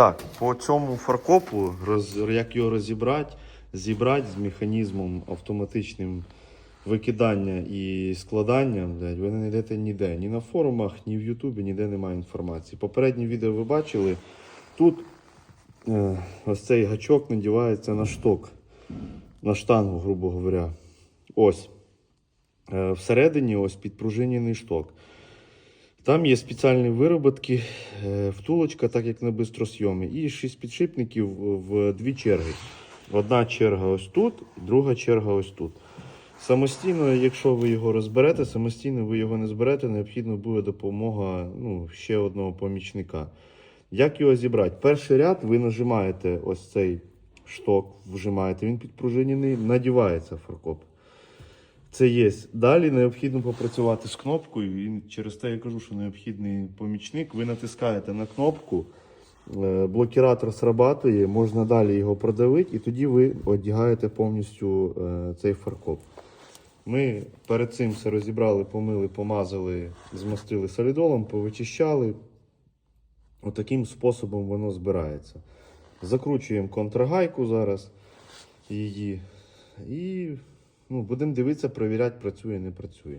Так, по цьому фаркопу, роз, як його розібрати, зібрати з механізмом автоматичним викидання і складання, блядь, ви не знайдете ніде. Ні на форумах, ні в Ютубі, ніде немає інформації. Попереднє відео ви бачили. Тут е, ось цей гачок надівається на шток, на штангу, грубо говоря. Ось. Е, всередині ось підпружинений шток. Там є спеціальні вироботки, е, втулочка, так як на бистросйомі, і шість підшипників в дві черги. Одна черга ось тут, друга черга ось тут. Самостійно, якщо ви його розберете, самостійно ви його не зберете, необхідно буде допомога ну, ще одного помічника. Як його зібрати? Перший ряд ви нажимаєте ось цей шток, вжимаєте, він підпружинений, надівається фаркоп. Це є. Далі необхідно попрацювати з кнопкою. І через те я кажу, що необхідний помічник. Ви натискаєте на кнопку, е, блокіратор срабатує, можна далі його продавити, і тоді ви одягаєте повністю е, цей фаркоп. Ми перед цим все розібрали, помили, помазали, змастили солідолом, повичищали. Отаким способом воно збирається. Закручуємо контрагайку зараз її. І ну, будемо дивитися, перевіряти, працює, не працює.